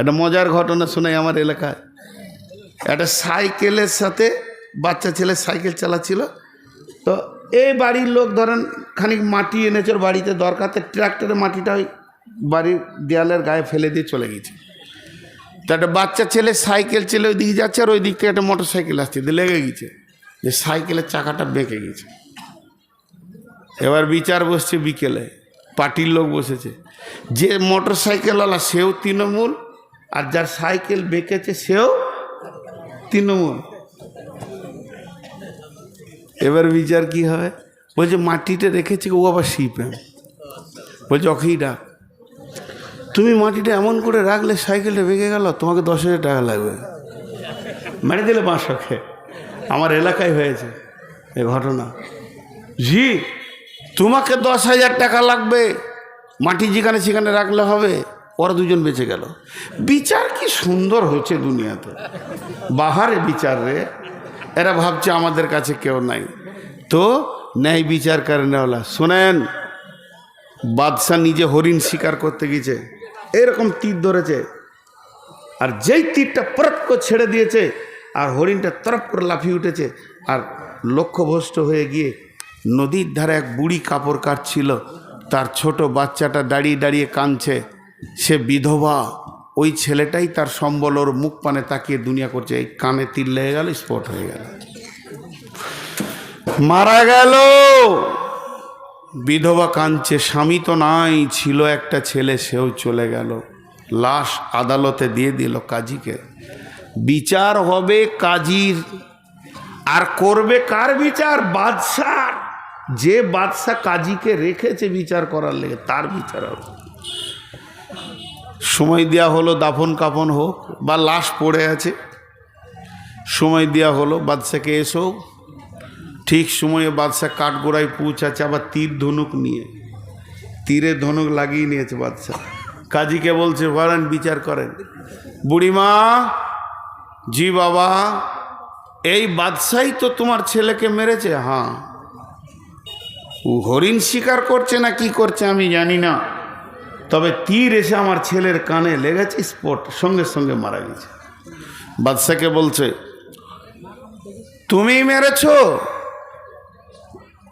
একটা মজার ঘটনা শোনাই আমার এলাকায়। একটা সাইকেলের সাথে বাচ্চা ছেলে সাইকেল চালাচ্ছিল। তো এই বাড়ির লোক ধরেন খানিক মাটি এনেছে বাড়িতে দরকার তো ট্রাক্টরে মাটিটা ওই বাড়ির দেয়ালের গায়ে ফেলে দিয়ে চলে গেছে। তো একটা বাচ্চা ছেলে সাইকেল ছেলে ওই দিকে যাচ্ছে আর ওই দিক থেকে একটা মোটর সাইকেল আসছে লেগে গেছে। যে সাইকেলের চাকাটা বেঁকে গেছে। এবার বিচার বসছে বিকেলে, পার্টির লোক বসেছে। যে মোটর সাইকেলওয়ালা সেও তৃণমূল আর যার সাইকেল বেঁকেছে, সেও তৃণমূল। এবার বিচার কি হয় বলছে, মাটিটা রেখেছে, ও আবার শিপেম বলছে অখেই ডাক। তুমি মাটিটা এমন করে রাখলে সাইকেলটা বেঁকে গেল, তোমাকে দশ হাজার টাকা লাগবে। মেরে দিলে বাঁশকে আমার এলাকায় হয়েছে এ ঘটনা। জি, তোমাকে দশ হাজার টাকা লাগবে। মাটি যেখানে সেখানে রাখলে হবে। ওরা দুজন বেঁচে গেল। বিচার কি সুন্দর হয়েছে দুনিয়াতে। বাহারে বিচার রে। এরা ভাবছে আমাদের কাছে কেউ নাই। তো ন্যায় বিচার করে নেওয়ালা। শোনেন, বাদশাহ নিজে হরিণ শিকার করতে গেছে। এরকম তীর ধরেছে। আর যেই তীরটা পরপ করে ছেড়ে দিয়েছে, আর হরিণটা তরপ করে লাফিয়ে উঠেছে, আর লক্ষ্যভ্রষ্ট হয়ে গিয়ে নদীর ধারে এক বুড়ি কাপড় কাটছিল। তার ছোট বাচ্চাটা দাঁড়িয়ে দাঁড়িয়ে কাঁদছে। সে বিধবা ওই ছেলেটাই তার সম্বল ওর মুখ পানে তাকিয়ে দুনিয়া করছে। এই কানে তিল লেগে গেল, স্পট হয়ে গেল। মারা গেল! বিধবা কাঁদছে, স্বামী তো নাই, ছিল একটা ছেলে, সেও চলে গেল। লাশ আদালতে দিয়ে দিল কাজীকে। বিচার হবে কাজীর। আর করবে কার বিচার? বাদশাহ যে বাদশাহ কাজীকে রেখেছে বিচার করার লেগে তার বিচার হবে। সময় দেওয়া হলো দাফন কাফন হোক বা লাশ পড়ে আছে, সময় দেওয়া হলো বাদশাকে এসো, ঠিক সময়ে বাদশাহ কাঠগোড়ায় পৌঁছাচ্ছে, আবার তীর ধনুক নিয়ে। তীরে ধনুক লাগিয়ে নিয়েছে বাদশাহ। কাজীকে বলছে বলেন বিচার করেন। বুড়িমা, জি বাবা, এই বাদশাই তো তোমার ছেলেকে মেরেছে? হ্যাঁ। হরিণ শিকার করছে না কি করছে আমি জানি না। তবে তীর এসে আমার ছেলের কানে লেগেছে, স্পট, সঙ্গে সঙ্গে মারা গেছে। বাদশাকে বলছে তুমি মেরেছো?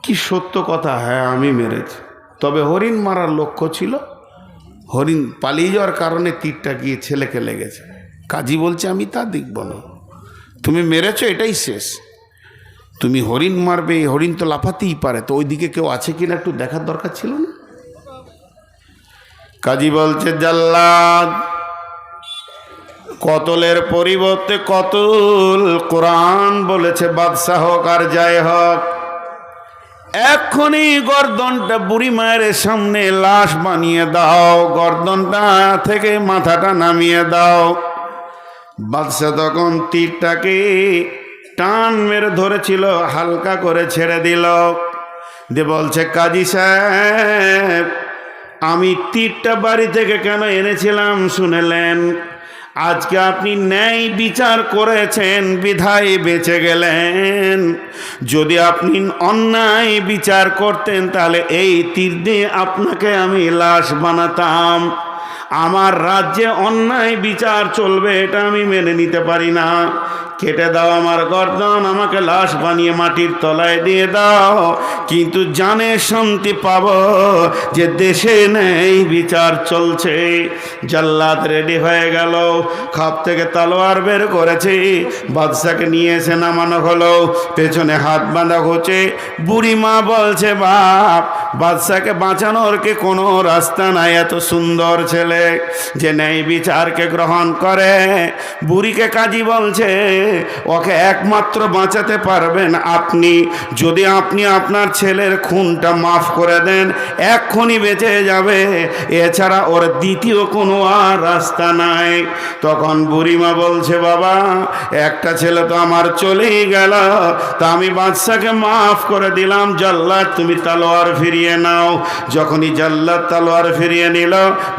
কি সত্য কথা? হ্যাঁ আমি মেরেছি। তবে হরিণ মারার লক্ষ্য ছিল? হরিণ পালিয়ে যাওয়ার কারণে তীরটা গিয়ে ছেলেকে লেগেছে। কাজী বলছে, আমি তা দেখব না। তুমি মেরেছো, এটাই শেষ। তুমি হরিণ মারবে, হরিণ তো লাফাতেই পারে। তো ওইদিকে কেউ আছে কিনা একটু দেখার দরকার ছিল না? কাজী বলছে, জাল্লাদ, কতলের পরিবর্তে কতল কোরআন বলেছে, বাদশাহ হোক আর যাই হোক। এখনই গর্দনটা বুড়ি মায়ের সামনে লাশ বানিয়ে দাও, গর্দনটা থেকে মাথাটা নামিয়ে দাও। বাদশাহ তখন তীরটাকে টান মেরে ধরেছিল, হালকা করে ছেড়ে দিল। দিয়ে বলছে, কাজী সাহেব আমি তীরটা বাড়ি থেকে কেন এনেছিলাম শুনেলেন? আজকে আপনি ন্যায় বিচার করেছেন, বিধায় বেঁচে গেলেন। যদি আপনি অন্যায় বিচার করতেন, তাহলে এই তীর দিয়ে আপনাকে আমি লাশ বানাতাম। আমার রাজ্যে অন্যায় বিচার চলবে, এটা আমি মেনে নিতে পারি না। কেটে দাও আমার গর্দন আমাকে লাশ বানিয়ে মাটির তলায় দিয়ে দাও। কিন্তু জানে শান্তি পাব যে দেশে নেই বিচার চলছে। জাল্লাদ রেডি হয়ে গেল, খাপ থেকে তলোয়ার বের করেছে, বাদশাকে নিয়ে এসে নামানো হলো, পেছনে হাত বাঁধা হচ্ছে, বুড়ি মা বলছে, বাপ বাদশাকে বাঁচানোর কি কোনো রাস্তা নাই? এত সুন্দর ছেলে যে নেই বিচারকে গ্রহণ করে। বুড়িকে কাজী বলছে, ওকে একমাত্র বাঁচাতে পারবেন আপনি। যদি আপনি আপনার ছেলের খুনটা মাফ করে দেন, এক্ষুনি বেঁচে যাবে। এছাড়া ওর দ্বিতীয় কোনো আর রাস্তা নাই। তখন বুড়িমা বলছে, বাবা, একটা ছেলে তো আমার চলেই গেল। তা আমি বাদশাকে মাফ করে দিলাম। জাল্লাদ, তুমি তালোয়ার ফিরিয়ে নাও। যখনই জাল্লাদ তালোয়ার ফিরিয়ে নিল,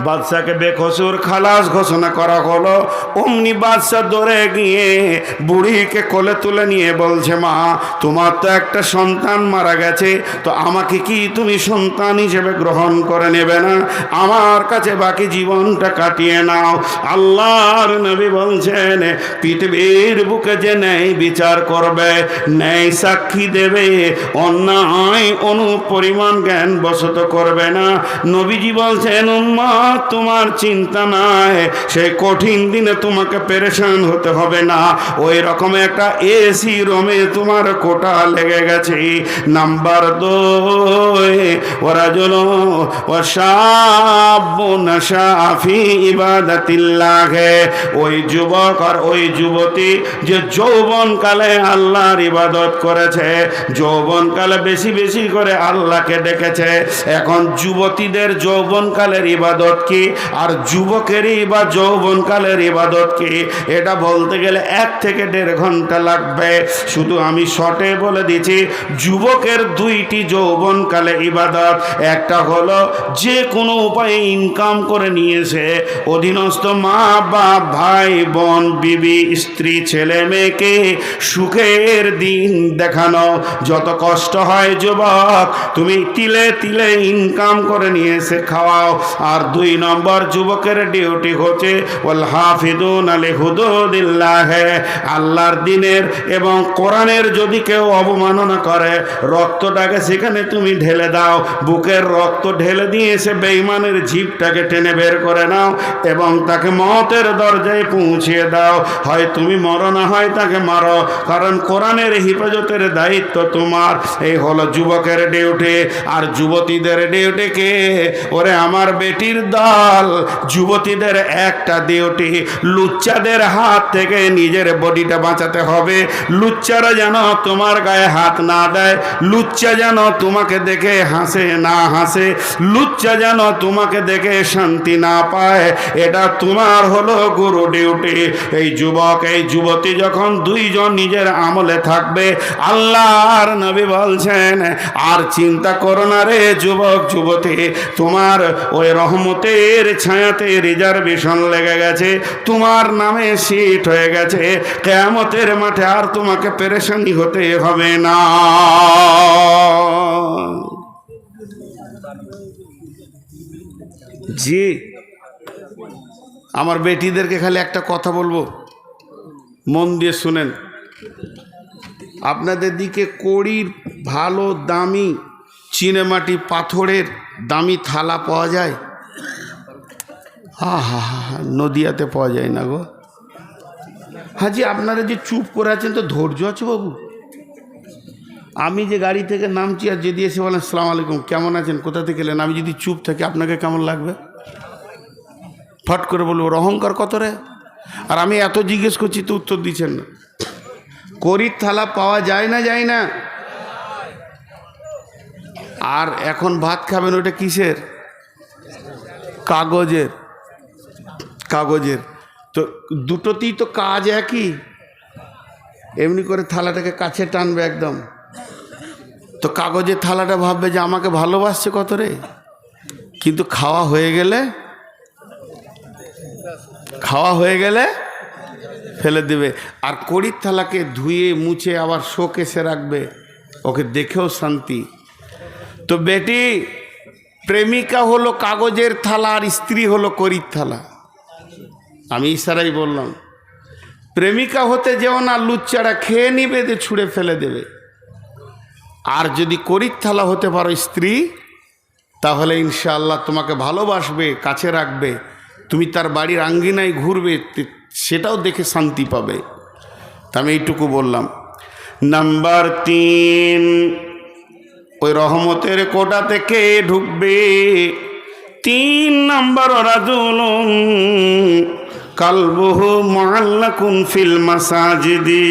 বাদশাকে বেকসুর খালাস ঘোষণা করা হলো, অমনি বাদশাহ দৌড়ে গিয়ে বুড়িকে কোলে তুলে নিয়ে বলছে, মা, তোমার তো একটা সন্তান মারা গেছে, তো আমাকে কি তুমি সন্তান হিসেবে গ্রহণ করে নেবে না? আমার কাছে বাকি জীবনটা কাটিয়ে নাও। আল্লাহর নবী বলছেন, পৃথিবীর বুকে যে ন্যায় বিচার করবে, ন্যায় সাক্ষী দেবে, অন্যায় অনুপরিমাণ জ্ঞান বসত করবে না। নবীজি বলছেন, উম্মা, তোমার চিন্তা নাই। সেই কঠিন দিনে তোমাকে পেরেশান হতে হবে না। ওই রকম একটা এসি রোমে তোমার কোটা লেগে গেছে। নাম্বার দুই ওরা জন ও সাফি ইবাদাতিল্লাহে। ওই যুবক আর ওই যুবতী যে যৌবনকালে আল্লাহর ইবাদত করেছে, যৌবনকালে বেশি বেশি করে আল্লাহকে ডেকেছে এখন যুবতীদের যৌবনকালের ইবাদত কি? আর যুবকেরই বা যৌবনকালের ইবাদত কি? এটা বলতে গেলে এক থেকে দেড় ঘণ্টা লাগবে। শুধু আমি শর্টে বলে দিচ্ছি, যুবকের দুইটি যৌবনকালে ইবাদত। একটা হলো, যে কোনো উপায়ে ইনকাম করে নিয়েছে। অধীনস্থ মা বাপ ভাই, বোন, বিবি, স্ত্রী, ছেলে, মেয়েকে সুখের দিন দেখানো। যত কষ্ট হয় যুবক, তুমি তিলে তিলে তিলে ইনকাম করে নিয়ে এসে খাওয়াও। আর দুই নম্বর যুবকের ডিউটি হচ্ছে ওয়াল হাফিদুন আলী হুদুদিল্লাহে। আল্লাহর দিনের এবং কোরআনের যদি কেউ অবমাননা করে, রক্তটাকে সেখানে তুমি ঢেলে দাও। বুকের রক্ত ঢেলে দিয়ে এসে বেইমানের জিভটাকে টেনে বের করে নাও এবং তাকে মতের দরজায় পৌঁছিয়ে দাও। হয় তুমি মরো না হয় তাকে মারো, কারণ কোরআনের হিফাজতের দায়িত্ব তোমার। এই হলো যুবকের ডিউটি। আর যুবতীদের ডিউটি কে ওরে আমার বেটির দল, যুবতীদের একটা ডিউটি লুচ্চাদের হাত থেকে নিজের বডিটা বাঁচাতে হবে। লুচ্চারা যেন তোমার গায়ে হাত না দেয়, লুচ্চা যেন তোমাকে দেখে হাসে না হাসে, লুচ্চা যেন তোমাকে দেখে শান্তি না পায়, এটা তোমার হলো গুরু ডিউটি। এই যুবক, এই যুবতী যখন দুইজন নিজের আমলে থাকবে, আল্লাহর নবী বলছেন, আর চিন্তা করো না রে যুবক, যুবতী, তোমার ওই রহমতের ছায়াতে রিজার্ভেশন লেগে গেছে, তোমার নামে সিট হয়ে গেছে, কেয়ামতের মাঠে আর তোমাকে পেরেশানি হতে হবে না। জি, আমার বেটিদেরকে খালি একটা কথা বলব, মন দিয়ে শুনেন। আপনাদের দিকে কড়ির ভালো দামি চিনেমাটি পাথরের দামি থালা পাওয়া যায়? হা হা হা নদিয়াতে পাওয়া যায় না গো। হ্যাঁ হাজি আপনারা যে চুপ করে আছেন তো ধৈর্য আছে বাবু। আমি যে গাড়ি থেকে নামছি আর যদি এসে বলেন, সালাম আলাইকুম, কেমন আছেন? কোথা থেকে এলেন? আমি যদি চুপ থাকি, আপনাকে কেমন লাগবে? ফট করে বলব অহংকার কত রে? আর আমি এত জিজ্ঞেস করছি, তো উত্তর দিচ্ছেন না। করির থালা পাওয়া যায় না যায় না। আর এখন ভাত খাবেন ওটা কিসের? কাগজের। কাগজের। তো দুটোতেই তো কাজ একই। এমনি করে থালাটাকে কাছে টানবে একদম। তো কাগজের থালাটা ভাববে যে আমাকে ভালোবাসছে কত রে? কিন্তু খাওয়া হয়ে গেলে, খাওয়া হয়ে গেলে ফেলে দেবে। আর কড়ির থালাকে ধুয়ে, মুছে, আবার শোকেসে রাখবে। ওকে দেখেও শান্তি। তো বেটি, প্রেমিকা হলো কাগজের থালা আর স্ত্রী হলো করির থালা। আমি ইশারাই বললাম, প্রেমিকা হতে যেও না, লুচ্চারা খেয়ে নিবে দিয়ে ছুঁড়ে ফেলে দেবে। আর যদি করির থালা হতে পারো স্ত্রী, তাহলে ইনশাআল্লাহ তোমাকে ভালোবাসবে, কাছে রাখবে। তুমি তার বাড়ির আঙ্গিনায় ঘুরবে সেটাও দেখে শান্তি পাবে। তা আমি এইটুকু বললাম। নাম্বার তিন ওই রহমতের কোটা থেকে ঢুকবে? তিন নাম্বার রাজুল কালবহু মহাল্লাকুন ফিল মাসাজিদি।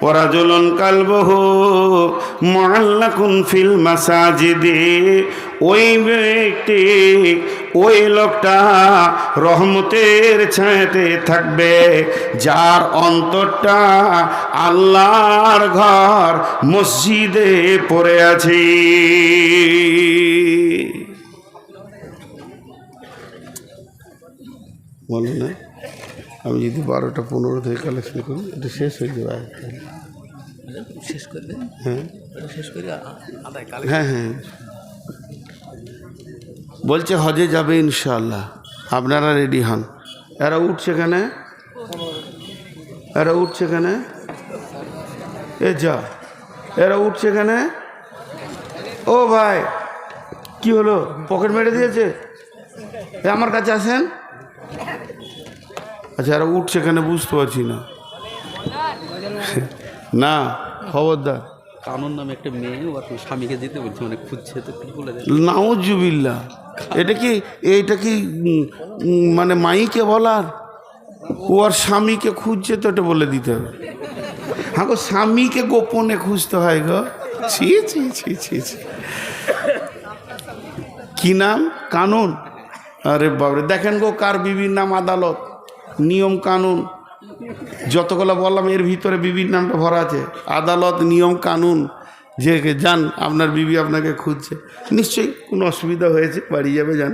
ওরাজুলন কালবহু মহাল্লাকুন ফিল মাসাজিদি। ওই ব্যক্তি ওই লোকটা রহমতের ছায়াতে থাকবে যার অন্তরটা আল্লাহর ঘর মসজিদে পড়ে আছে। বলো না আমি যদি বারোটা পনেরো থেকে কালেকশন করি এটা শেষ হয়ে যাবে শেষ হ্যাঁ। শেষ করে কালে হ্যাঁ হ্যাঁ। বলছে, হজে যাবে ইনশাল্লাহ আপনারা রেডি হন। এরা উঠছে কেনে এরা উঠছে কেনে এ যা। এরা উঠছে কেনে ও ভাই, কি হলো? পকেট মেরে দিয়েছে? এ আমার কাছে আসেন। আচ্ছা এরা উঠছে কেন বুঝতে পারছি না। না, খবরদার। কানুন নামে একটা মেয়ে ওর স্বামীকে দিতে বলছে মানে খুঁজছে, তো কি বলে দেন নাউজুবিল্লা এটা কি এইটা কি মানে মাইকে বলার? ও আর স্বামীকে খুঁজছে তো এটা বলে দিতে হবে। হ্যাঁ গো স্বামীকে গোপনে খুঁজতে হয় গো। ছি ছি ছি ছি ছি। কি নাম? কানুন? আরে বাবরে দেখেন গো কার বিবির নাম আদালত। নিয়ম কানুন। যতগুলো বললাম, এর ভিতরে বিবির নামটা ভরা আছে। আদালত, নিয়ম, কানুন, যে যান, আপনার বিবি আপনাকে খুঁজছে। নিশ্চয়ই কোনো অসুবিধা হয়েছে, বাড়ি যাবে যান